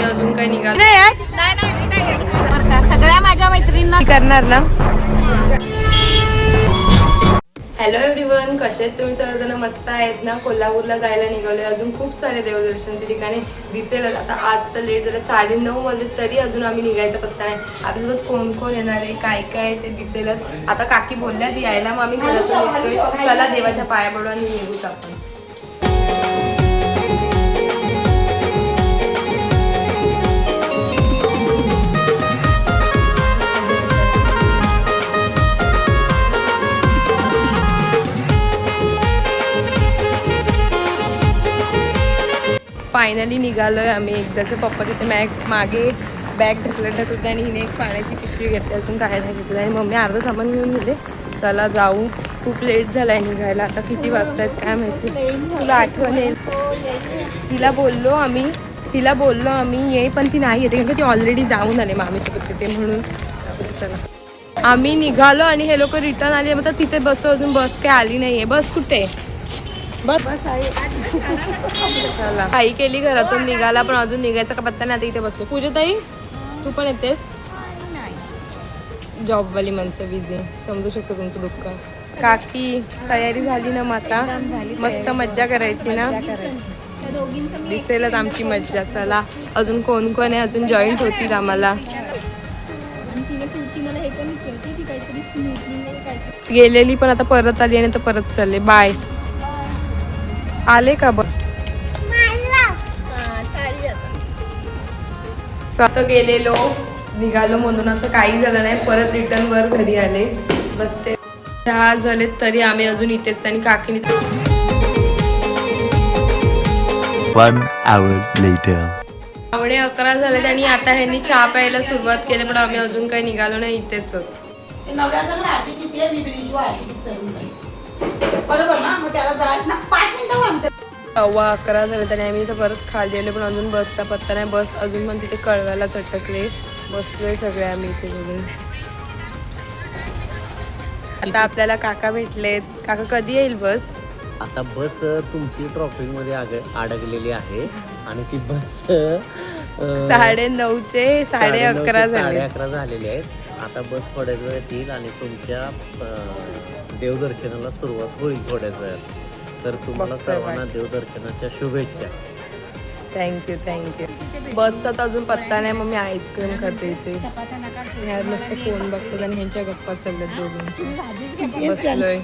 अजून काही निघालो सगळ्या माझ्या मैत्रिणींना करणार ना? हॅलो एव्हरीवन कसे आहेत तुम्ही? सर्वजण मस्त आहेत ना? कोल्हापूरला जायला निघालोय. अजून खूप सारे देवदर्शनचे ठिकाणी दिसेलच आता आज तर लेट झालं. साडे नऊ मध्ये तरी अजून आम्ही निघायचा पत्ता नाही. आपल्यासोबत कोण कोण येणार आहे? काय काय ते दिसेलच. आता काकी बोलल्यात यायला मग आम्ही घरातून निघतोय. चला देवाच्या पाया पडू आणि निघूच आपण. फायनली निघालोय आम्ही. एकदाचे पप्पा तिथे मॅग मागे बॅग ढकलत ढकलत आणि हिने एक पाण्याची पिशवी घेतली अजून काय नाही. घेतलं आणि मम्मी अर्धं सामान घेऊन गेले. चला जाऊ. खूप लेट झालाय निघायला. आता किती वाजतायत काय माहिती? तुला आठवण येईल तिला बोललो आम्ही. तिला बोललो आम्ही ये. पण ती नाही येते कारण ती ऑलरेडी जाऊन आले मामीसोबत तिथे म्हणून. चला. आम्ही निघालो आणि हे लोक रिटर्न आले. मग तिथे बस अजून. बस काय आली नाही आहे बस कुठे? बस. काही केली घरातून निघाला पण अजून निघायचा का पत्ता नाही. आता इथे बसलो. पूजाताई तू पण येतेस? जॉबवाली माणसं बिझी समजू शकतो तुमचं दुःख. काकी तयारी झाली ना माता? मस्त मज्जा करायची ना? दिसेलच आमची मज्जा. चला. अजून कोण कोण आहे? अजून जॉईंट होतील आम्हाला. गेलेली पण आता परत आली आणि तर परत चालले बाय आले का बघ? आता गेलेलो निघालो म्हणून असं काही झालं नाही. परत रिटर्न वर घरी आले. बसते. दहा झाले तरी आम्ही अजून इथेच आणि काकीने One hour later. पावणे अकरा झाले आणि आता ह्यांनी चहा प्यायला सुरुवात केली पण आम्ही अजून काही निघालो नाही इथेच होत. बरोबर ना? मग त्याला जायला ना पाच मिनिटं म्हणते सव्वा अकरा झाले आणि आम्ही इथं परत खाली आले पण अजून बसचा पत्ता नाही. बस अजून पण तिथे कळव्याला चटकले. बसलोय सगळे आम्ही इथे बघून आता आपल्याला काका भेटलेत. काका कधी येईल बस? आता बस तुमची ट्रॉफिकमध्ये आग- अडकलेली आहे. आणि ती बस अं, साडे नऊचे साडे साडेनऊचे अकरा साडे झाले अकरा झालेले आहेत. आता बस थोड्याच वेळात येईल आणि तुमच्या अं, देवदर्शनाला सुरुवात होईल थोड्याच वेळात. तर तुम्हाला बघतोय सर्वांना देवदर्शनाच्या शुभेच्छा. थँक्यू थँक्यू बसचा तर अजून पत्ता नाही मग मी आईस्क्रीम खाते इथे. ह्या मस्त फोन बघतात आणि ह्यांच्या गप्पा चालल्यात दोघांच्या. बसलोय.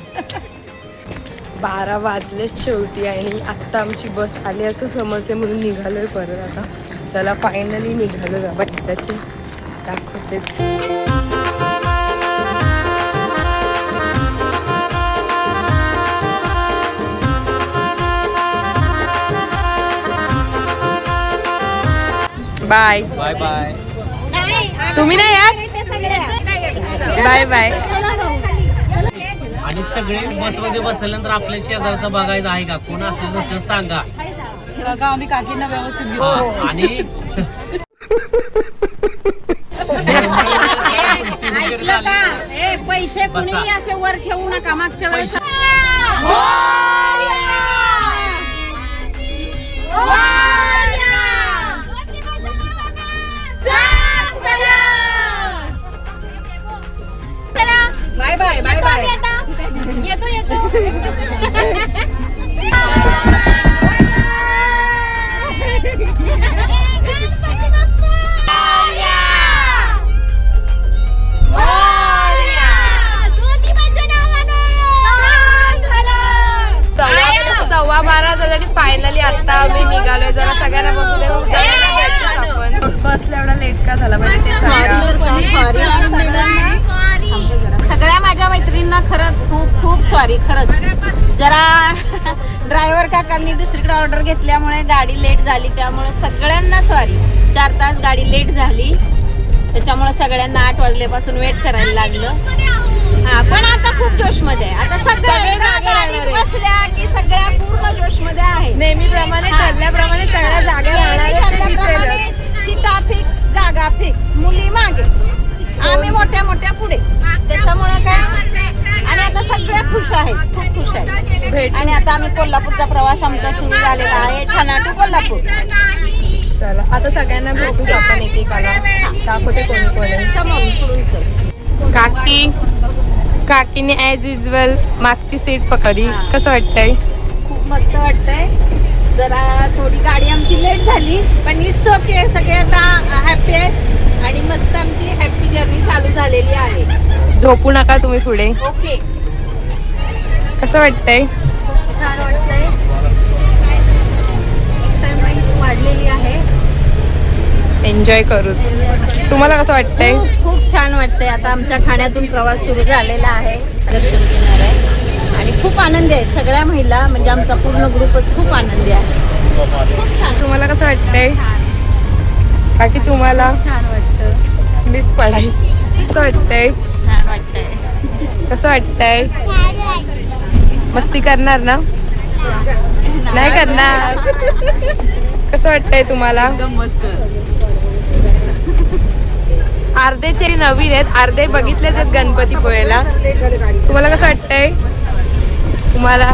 बारा वाजलेच शेवटी आणि आत्ता आमची बस आली असं समजते म्हणून निघालोय परत आता. चला फायनली निघालो बाबा. एकदाची दाखवतेच. बाय. Bye bye. तुम्ही नाही सगळ्या बाय बाय. आणि सगळे बसमध्ये बसल्यानंतर आपल्या शेजारचं बघायचं आहे का? कोण असेल नसेल सांगा. आम्ही काकींना व्यवस्थित आणि ऐकलं का? ए पैसे कुणी. असे वर ठेवू नका मागच्या वेळेस. Bye bye bye bye. येतो येतो. सव्वा सव्वा बारा झाले आणि फायनली आता आम्ही निघालोय. जरा सगळ्यांना बसले मग सगळ्यांना भेटूच आपण. बसला एवढा लेट का झाला? पाहिजे ते सांगा सगळ्या माझ्या मैत्रिणींना खरंच खूप खूप सॉरी खरंच. जरा ड्रायव्हर काकांनी दुसरीकडे ऑर्डर घेतल्यामुळे गाडी लेट झाली त्यामुळे सगळ्यांना सॉरी चार तास गाडी लेट झाली. त्याच्यामुळे सगळ्यांना आठ वाजल्यापासून वेट करायला लागलं. हा पण आता खूप जोशमध्ये आता सगळे सगळे जागे गाडीत राहणार आहे. बसल्या की सगळ्या पूर्ण जोशमध्ये नेहमीप्रमाणे ठरल्याप्रमाणे सगळ्या जागा राहणार सीटा फिक्स जागा फिक्स मुली मागे. आम्ही मोठ्या मोठ्या पुढे त्याच्यामुळे काय आणि आता सगळ्या खुश आहेत खूप खुश आहेत भेट आणि आता आम्ही कोल्हापूरचा प्रवास आमचा सुरू झालेला आहे ठाणा टू कोल्हापूर. चला आता सगळ्यांना भेटूच आपण एकेकाला. दाखवते कोणी कोण आहे. समोरून पुढून चल. काकी काकीने ॲज युजल मागची सीट पकडली कसं वाटतंय? खूप मस्त वाटतंय. जरा थोडी गाडी आमची लेट झाली पण इट्स ओके सगळे आता हॅपी आहेत आणि मस्त आमची हॅपी जर्नी चालू झालेली आहे. झोपू नका तुम्ही पुढे. ओके कसं वाटतंय? छान वाटतंय. एक्साइटमेंट वाढलेली आहे. एन्जॉय करूच. तुम्हाला कसं वाटतंय? खूप खूप छान वाटतंय. आता आमच्या ठाण्यातून प्रवास सुरू झालेला आहे. दर्शन घेणार आहे. आणि खूप आनंदी आहेत सगळ्या महिला म्हणजे आमचा पूर्ण ग्रुपच खूप आनंदी आहे. खूप छान. तुम्हाला कसं वाटतंय? काकी तुम्हाला? छान वाटतं. मीच पडाई कसं वाटतंय? छान वाटतंय. कसं वाटतंय. मस्ती करणार ना? नाही करणार. कसं वाटतंय तुम्हाला? मस्त. अर्धेचे नवीन आहेत अर्धे बघितलेच आहेत गणपती पोहेला तुम्हाला कसं वाटतंय? तुम्हाला?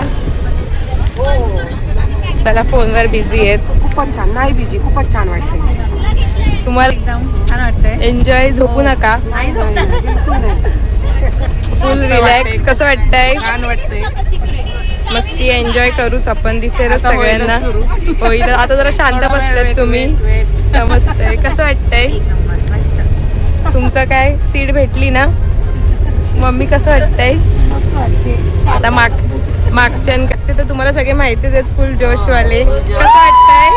त्याला फोनवर बिझी आहेत. खूपच छान. नाही बिजी खूपच छान वाटते तुम्हाला एकदम छान वाटतंय. एन्जॉय झोपू नका. फुल रिलॅक्स कसं वाटतंय? छान वाटते मस्ती एन्जॉय करूच आपण दिसेलच सगळ्यांना. होईल आता जरा शांत बसलात तुम्ही. समजतंय. कसं वाटतंय? तुमचं काय? सीट भेटली ना? मम्मी कसं वाटतंय? आता माग मागच्या तर तुम्हाला सगळे माहितीच आहेत फुल जोशवाले. कसं वाटतंय?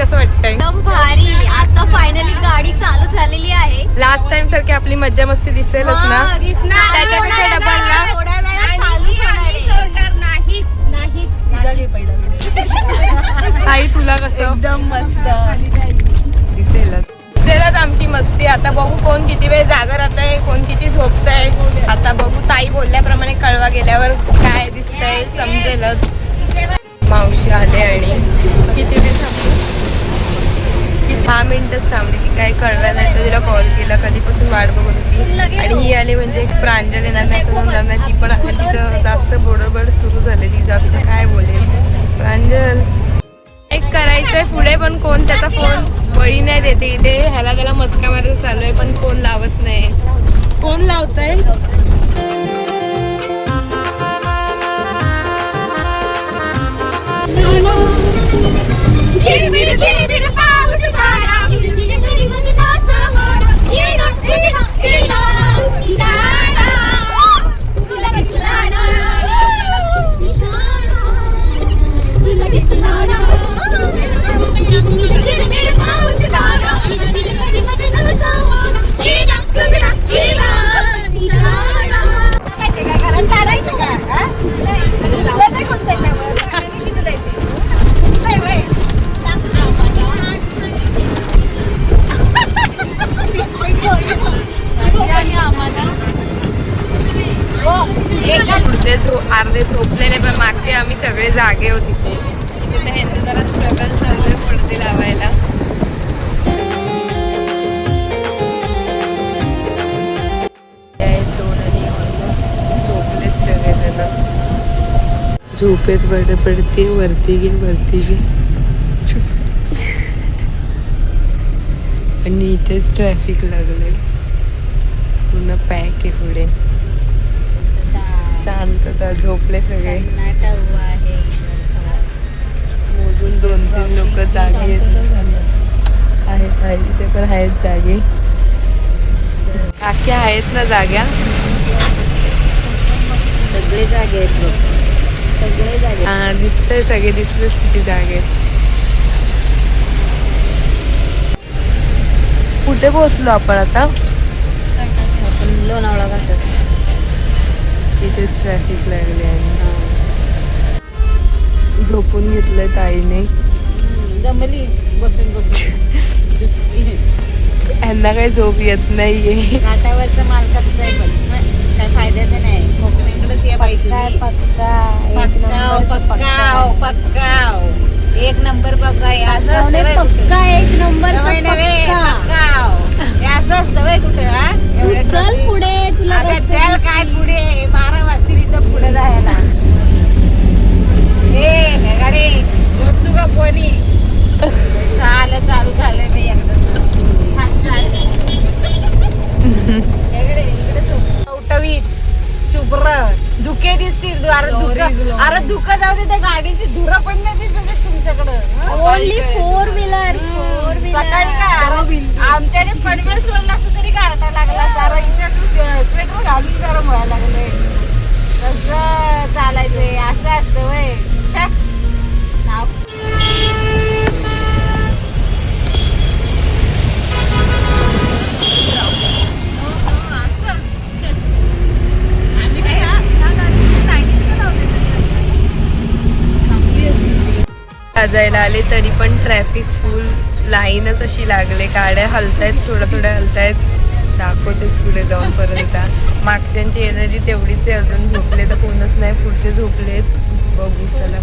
कसं वाटतंय? एकदम भारी. आता फायनली गाडी चालू झालेली आहे. लास्ट टाइम सारखी आपली मज्जा मस्ती दिसेलच ना? हा, दिसणार. त्याच्यापेक्षा थोड्या डबल ना वेळात- थोड्या वेळात चालूच होणार आहे. नाहीच नाहीच ताई तुला कसं? एकदम मस्त. दिसेलच. दिसेलच आमची मस्ती. आता बघू कोण किती वेळ जागा राहतंय कोण किती झोपतंय. आता बघू ताई बोलल्याप्रमाणे कळवा गेल्यावर काय दिसतंय समजेलच. मावशी आले आणि दहा मिनिटच थांबली ती काय कळलं नाही. तर तिला कॉल केला. कधीपासून वाट बघत होती. आणि ही आली म्हणजे एक प्रांजल येणार नाही होणार नाही. ती पण आली तिचं जास्त बडबड सुरू झाली. ती जास्त काय बोलेल. प्रांजल. एक करायचंय पुढे पण कोण त्याचा फोन बळी नाही देते. इथे ह्याला त्याला मस्का मारायचं चालू आहे पण कोण लावत नाही. कोण लावतंय? झिरमिर झिरमिर पाऊस सगळे जागे होते ते तिथे तर ह्यांचं जरा स्ट्रगल चालू आहे पडते लावायला. दोन आणि ऑलमोस्ट झोपलेत सगळेजण झोपेत बड पडते वरती गे वरती गे आणि इथेच ट्रॅफिक लागलंय. पूर्ण पॅक आहे पुढे. शांतता झोपले सगळे. मोजून दोन तीन लोक जागे आहेत. आहेत इथे पण आहेत जागे. काकी आहेत ना जाग्या? सगळे जागे आहेत लोक सगळे जागे हा दिसतंय सगळे दिसलेच किती जागे आहेत. कुठे पोहोचलो आपण आता? लोणावळा घाटात. इथेच ट्रॅफिक लागले आणि झोपून घेतलंय ताईने. जमली बसून बसून. यांना काही झोप येत नाहीये. घाटावरचं मालकाचं आहे पण हं, काय फायद्याचं नाही. कोकणाकडे या बाई तुम्ही पक्काव पक्काव पक्काव एक नंबर पक्का असं असतं बाई कुठं. एक नंबर नवे नवे पक्काव हे. असं असतं बाई कुठं हा? एवढ्या चल traffic. पुढे तुला अगं रस्ते चल काय पुढे बारा वाजतील इथं पुढे जायला. ए गाडी का कोणी झालं चालू झालंय बाई एकदाच. हात चालले. इकडे इकडे झोप. टवटवीत शुभ्र. धुके दिसतील. अरे धुकं अरे धुकं जाऊ दे त्या गाडीची धुरं पण नाही दिसत. तुमच्याकडं? ओनली फोर व्हीलर फोर सकाळी काय? अरे आमच्याने पनवेल सोडला असं तरी गारटा लागला. जरा इथे स्वेटर घालून गरम व्हायला लागलंय कसं चालायचंय? असं असतं वय. छ्या. नाव. वाजायला आले तरी पण ट्रॅफिक फुल लाईनच अशी लागले. गाड्या हलतायत थोड्या थोड्या हलतायत. दाखवतेच पुढे जाऊन परत मागच्यांची एनर्जी तेवढीच आहे अजून झोपले तर कोणच नाही पुढचे झोपले बघू चला.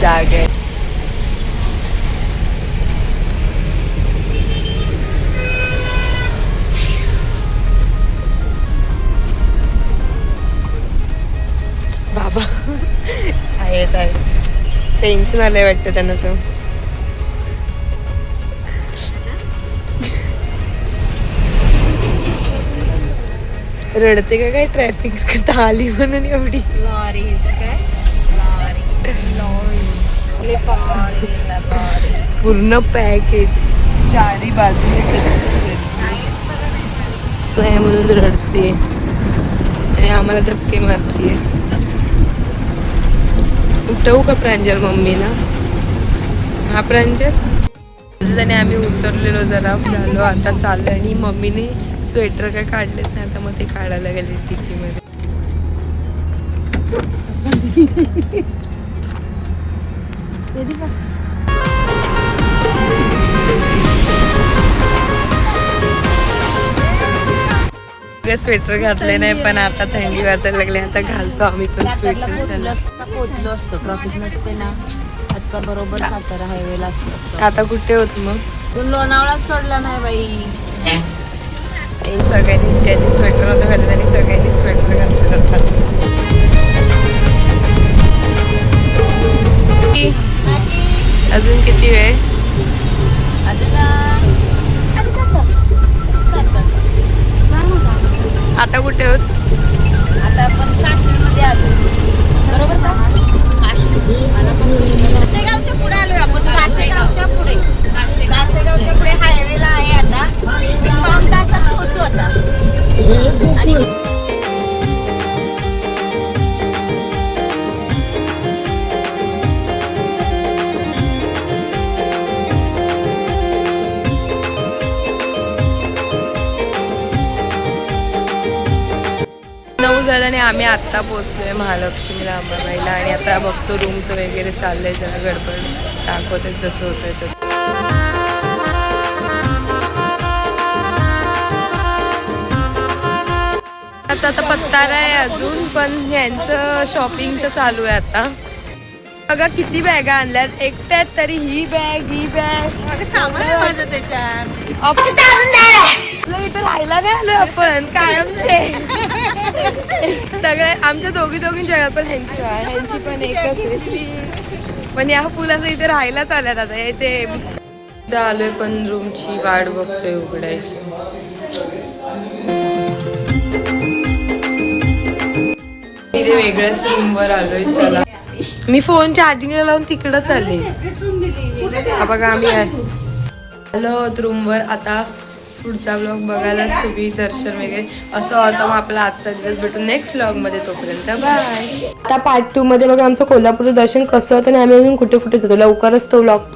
जाग आहे. बाबा. आहेत आहेत. टेन्शन आलंय वाटतं त्यांना तर. रडते का काय ट्रॅफिक करता आली म्हणून एवढी. लॉरीज काय? पूर्ण पॅक चारी बाजूने नाही म्हणून रडते. आणि आम्हाला धक्के मारते उठवू का प्रांजल मम्मीला? हा प्रांजल? आणि आम्ही उतरलेलो जरा झालो आता चाललो आणि मम्मीने स्वेटर काय काढलेच नाही आता मग ते काढायला गेले टिकीमध्ये. स्वेटर घातले नाही पण आता थंडी वाजायला लागली आता घालतो आम्ही पण स्वेटर पोहोचलो असतो. ट्रॉफिक नसते ना. आता बरोबर सातारा हायवेला असतो. आता कुठे होत मग? तू लोणावळा सोडला नाही बाई. सगळ्यांनी ज्यांनी स्वेटर नव्हतं घातलं त्यांनी सगळ्यांनी आणि नऊ झालं आणि आम्ही आत्ता पोचलोय महालक्ष्मीला अंबाबाईला आणि आता बघतो रूमचं वगैरे चाललंय जरा गडबड दाखवते जसं होतंय तसं. आता आता पत्ता नाही अजून पण यांचं शॉपिंगचं चालू आहे आता. बघा किती बॅगा आणल्यात. एकट्यात तरी ही बॅग ही बॅग सामान आहे माझं त्याच्यात. आपलं इथं राहायला नाही आलो आपण. कायमचे. सगळे आमच्या दोघी दोघींच्या घरात पण ह्यांची ह्यांची पण एकच पण या पुलाचं इथे राहायलाच आल्यात आता. इथं आलोय पण रूमची वाट बघतोय उघडायची. वेगळ्याच रूमवर आलोय चला. मी फोन चार्जिंगला लावून तिकडं चालले बघा आम्ही आलो रूमवर आता पुढचा ब्लॉग बघायला तुम्ही दर्शन वगैरे. असं होतं मग आपला आजचा दिवस भेटून नेक्स्ट ब्लॉगमध्ये तोपर्यंत. बाय आता पार्ट टू मध्ये बघा आमचं कोल्हापूरचं दर्शन कसं होतं आणि आम्ही अजून कुठे कुठे जातो. लवकरच तो ब्लॉग पण